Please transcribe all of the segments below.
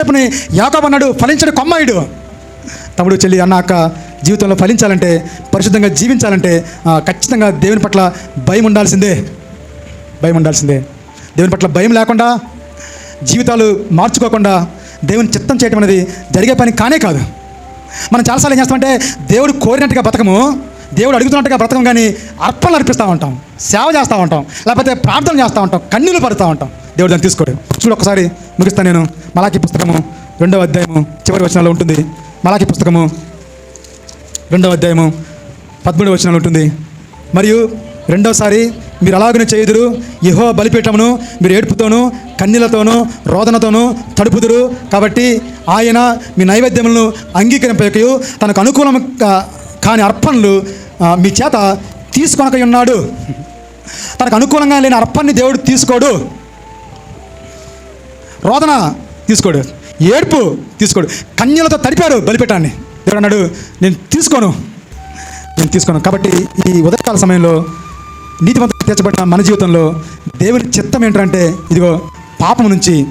యోసేపుని యాకోబు అన్నాడు ఫలించడు కొమ్మాయుడు. తమ్ముడు చెల్లి అన్నాక అక్క జీవితంలో ఫలించాలంటే పరిశుద్ధంగా జీవించాలంటే ఖచ్చితంగా దేవుని పట్ల భయం ఉండాల్సిందే. భయం ఉండాల్సిందే. దేవుని పట్ల భయం లేకుండా జీవితాలు మార్చుకోకుండా దేవుని చిత్తం చేయడం అనేది జరిగే పని కానే కాదు. మనం చాలాసార్లు ఏం చేస్తామంటే దేవుడు కోరినట్టుగా బతకము దేవుడు అడుగుతున్నట్టుగా బ్రతకం కానీ అర్పణలు అర్పిస్తూ ఉంటాం సేవ చేస్తూ ఉంటాం లేకపోతే ప్రార్థన చేస్తూ ఉంటాం కన్నీళ్ళు పడుతూ ఉంటాం. దేవుడు దాన్ని తీసుకోడు. చూడు ఒకసారి ముగిస్తాను నేను. మలాకి పుస్తకము రెండవ అధ్యాయము చివరి వచనాల్లో ఉంటుంది. మలాకి పుస్తకము రెండవ అధ్యాయము పదమూడవ వచనాలు ఉంటుంది. మరియు రెండవసారి మీరు అలాగనే చేయుదురు యహో బలిపీఠమును మీరు ఏడుపుతోనూ కన్నీలతోనూ రోదనతోనూ తడుపుదురు. కాబట్టి ఆయన మీ నైవేద్యములను అంగీకరింపకయు తనకు అనుకూలం కా- కాని అర్పణలు మీ చేత తీసుకొనక ఉన్నాడు తనకు అనుకూలంగా లేని అర్పణని దేవుడు తీసుకోడు. రోదన తీసుకోడు ఏడుపు తీసుకోడు. కన్యలతో తడిపారు బలిపెట్టాన్ని దేవుడు అన్నాడు నేను తీసుకోను. నేను తీసుకోను. కాబట్టి ఈ ఉదయకాల సమయంలో నీతిమంతులు తీర్చబడిన మన జీవితంలో దేవుని చిత్తం ఏంటంటే ఇదిగో పాపం నుంచి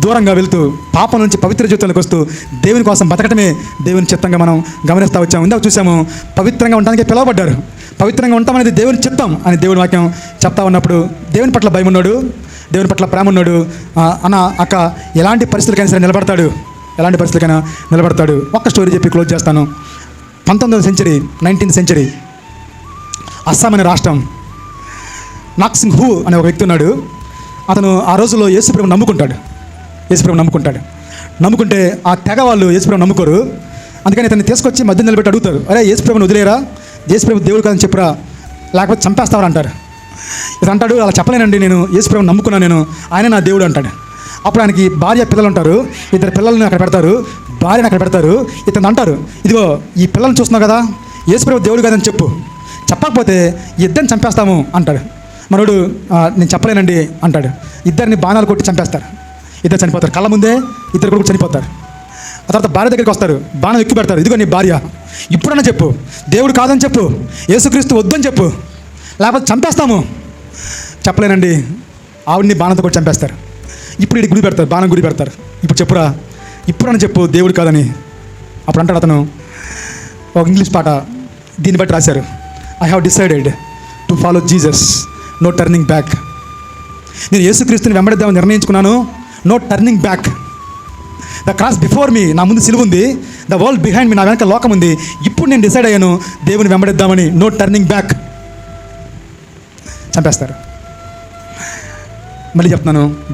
దూరంగా వెళ్తూ పాపం నుంచి పవిత్ర జీవితంలోకి వస్తూ దేవుని కోసం బతకటమే దేవుని చిత్తంగా మనం గమనిస్తూ వచ్చాము ఇందాక చూసాము పవిత్రంగా ఉండడానికి పిలువబడ్డారు. పవిత్రంగా ఉంటాం అనేది దేవుని చిత్తం అని దేవుని వాక్యం చెప్తా ఉన్నప్పుడు దేవుని పట్ల భయం ఉన్నాడు దేవుని పట్ల ప్రేమ ఉన్నాడు. అన్న అక్క ఎలాంటి పరిస్థితులకైనా సరే నిలబడతాడు. ఎలాంటి పరిస్థితులకైనా నిలబడతాడు. ఒక్క స్టోరీ చెప్పి క్లోజ్ చేస్తాను. పంతొమ్మిదవ సెంచరీ నైన్టీన్త్ సెంచరీ. అస్సాం అనే రాష్ట్రం. నాక్సింగ్ హూ అనే ఒక వ్యక్తి ఉన్నాడు. అతను ఆ రోజుల్లో యేసుప్రభు నమ్ముకుంటాడు. యేసుప్రభు నమ్ముకుంటాడు. నమ్ముకుంటే ఆ తెగ వాళ్ళు యేసుప్రభు నమ్ముకోరు. అందుకని ఇతన్ని తీసుకొచ్చి మధ్య నిలబెట్టి అడుగుతారు. అరే యేసుప్రభుని వదిలేరా? యేసుప్రభు దేవుడు కాదని చెప్పరా? లేకపోతే చంపేస్తావని అంటారు. ఇది అంటాడు అలా చెప్పలేనండి నేను యేసుప్రభు నమ్ముకున్నాను నేను. ఆయన నా దేవుడు అంటాడు. అప్పుడు ఆయనకి భార్య పిల్లలు ఉంటారు ఇద్దరు పిల్లల్ని అక్కడ పెడతారు భార్యను అక్కడ పెడతారు ఇతను అంటారు. ఇదిగో ఈ పిల్లల్ని చూస్తున్నావు కదా యేసుప్రభు దేవుడు కాదని చెప్పు. చెప్పకపోతే ఇద్దరిని చంపేస్తాము అంటాడు. మనోడు నేను చెప్పలేనండి అంటాడు. ఇద్దరిని బాణాలు కొట్టి చంపేస్తారు. ఇద్దరు చనిపోతారు. కళ్ళ ముందే ఇద్దరు కొడుకు చనిపోతారు. ఆ తర్వాత భార్య దగ్గరికి వస్తారు. బాణం ఎక్కువ పెడతారు. ఇదిగో నీ భార్య ఇప్పుడన్నా చెప్పు. దేవుడు కాదని చెప్పు. యేసుక్రీస్తు వద్దని చెప్పు. లేకపోతే చంపేస్తాము. చెప్పలేనండి. ఆవిడ్ని బాణంతో కూడా చంపేస్తారు. ఇప్పుడు ఇటు గుడి పెడతారు బాణం గుడి పెడతారు. ఇప్పుడు చెప్పురా ఇప్పుడన్నా చెప్పు దేవుడు కాదని. అప్పుడు అంటాడు అతను ఒక ఇంగ్లీష్ పాట దీన్ని బట్టి రాశారు. I have decided to follow Jesus no turning back నేను యేసుక్రీస్తుని వెంబడిద్దామని నిర్ణయించుకున్నాను no turning back the cross before me నా ముందు సిలువ ఉంది. ద వరల్డ్ బిహైండ్ మీ నా వెనక లోకం ఉంది. ఇప్పుడు నేను డిసైడ్ అయ్యాను దేవుని వెంబడిద్దామని నో టర్నింగ్ బ్యాక్ చంపేస్తారు. మళ్ళీ చెప్తున్నాను.